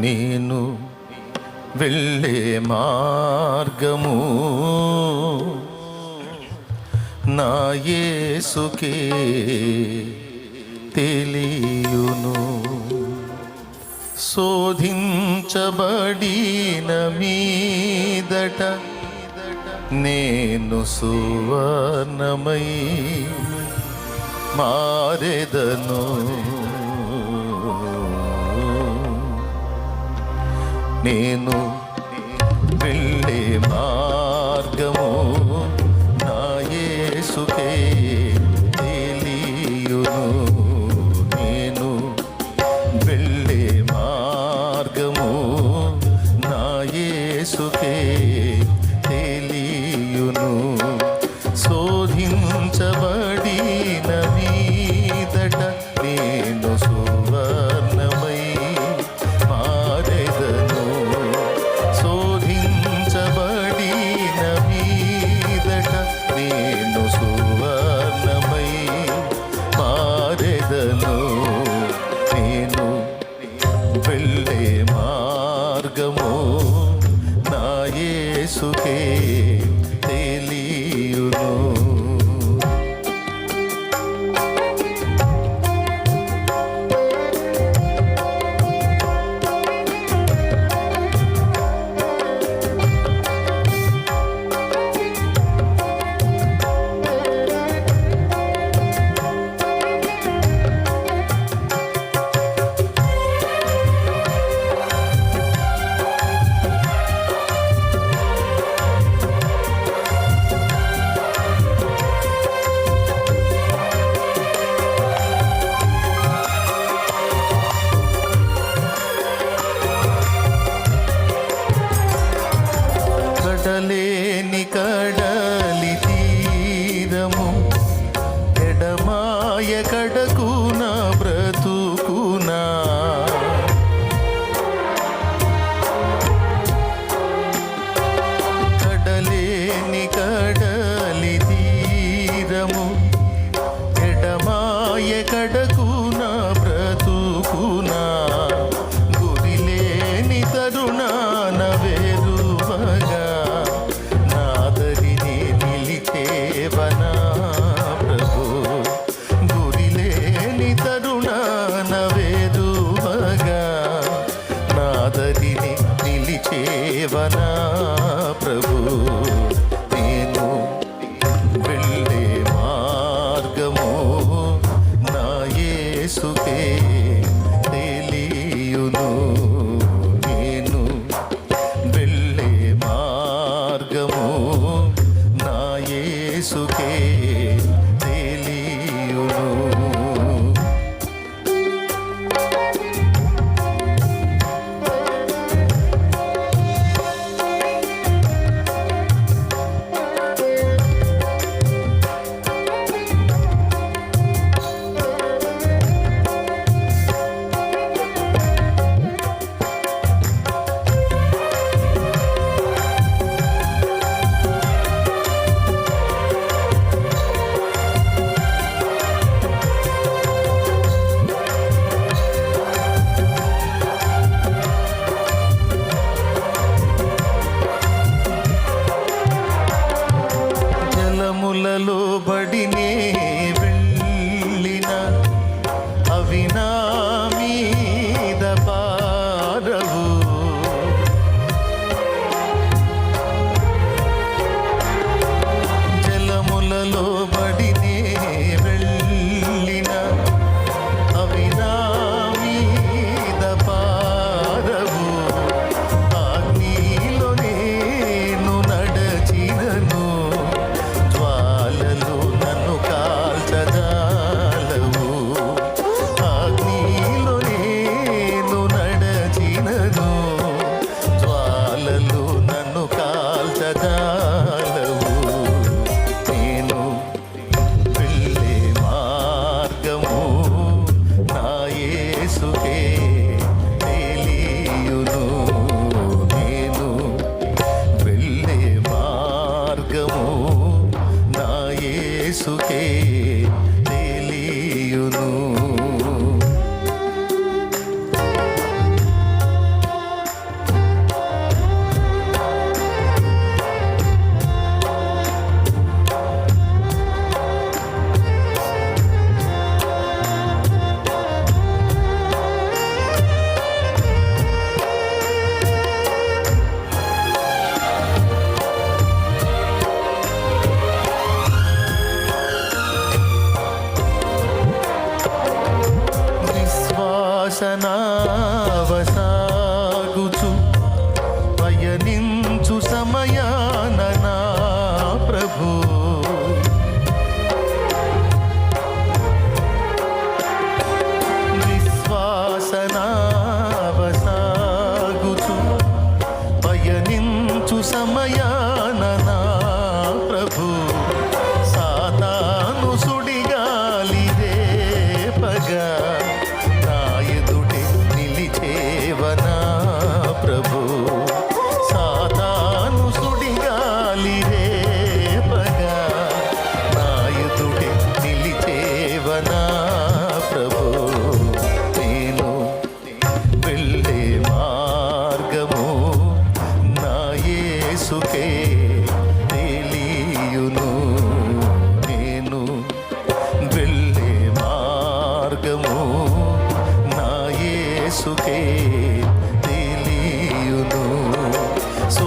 నేను వెళ్ళే మార్గము నా యేసుకే తెలియును. శోధించబడిన మీదట నేను సువర్ణమై మారెదను. menino. village ಗಾನಲೇ నా ప్రభు? నేను వెళ్ళే మార్గము నా యేసుకే. Vina वासनावसा మార్గము నా యేసుకే తెలియును. సో